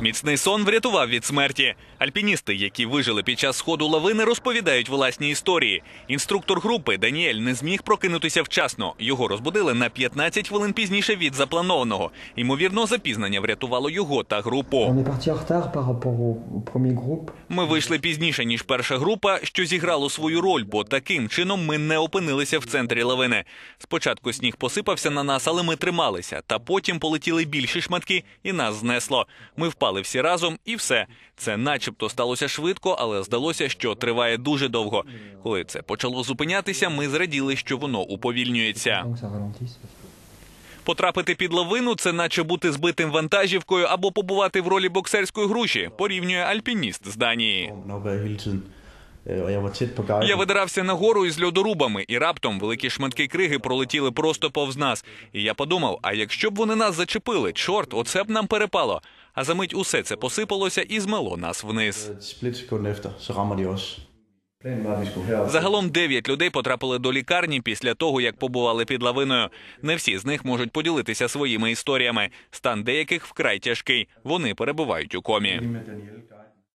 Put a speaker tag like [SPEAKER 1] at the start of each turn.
[SPEAKER 1] Міцний сон врятував від смерті. Альпіністи, які вижили під час сходу лавини, розповідають власні історії. Інструктор групи Даніель не зміг прокинутися вчасно. Його розбудили на 15 хвилин пізніше від запланованого. Ймовірно, запізнення врятувало його та групу. Ми вийшли пізніше ніж перша група, що зіграло свою роль, бо таким чином ми не опинилися в центрі лавини. Спочатку сніг посипався на нас, але ми трималися. Та потім полетіли більші шматки, і нас знесло. Ми впали всі разом, і все. Це, начебто, сталося швидко, але здалося, що триває дуже довго. Коли це почало зупинятися, ми зраділи, що воно уповільнюється. Потрапити під лавину це наче бути збитим вантажівкою або побувати в ролі боксерської груші, порівнює альпініст з Данії.
[SPEAKER 2] Og jeg var tæt på guiden.
[SPEAKER 1] Я видирався нагору із льодорубами, і раптом великі шматки криги пролетіли просто повз нас. І я подумав: а якщо б вони нас зачепили, чорт, оце б нам перепало. А за мить усе це посипалося і змело нас вниз.
[SPEAKER 2] Splitsekund efter, så rammer de os.
[SPEAKER 1] Загалом дев'ять людей потрапили до лікарні після того, як побували під лавиною. Не всі з них можуть поділитися своїми історіями. Стан деяких вкрай тяжкий. Вони перебувають у комі.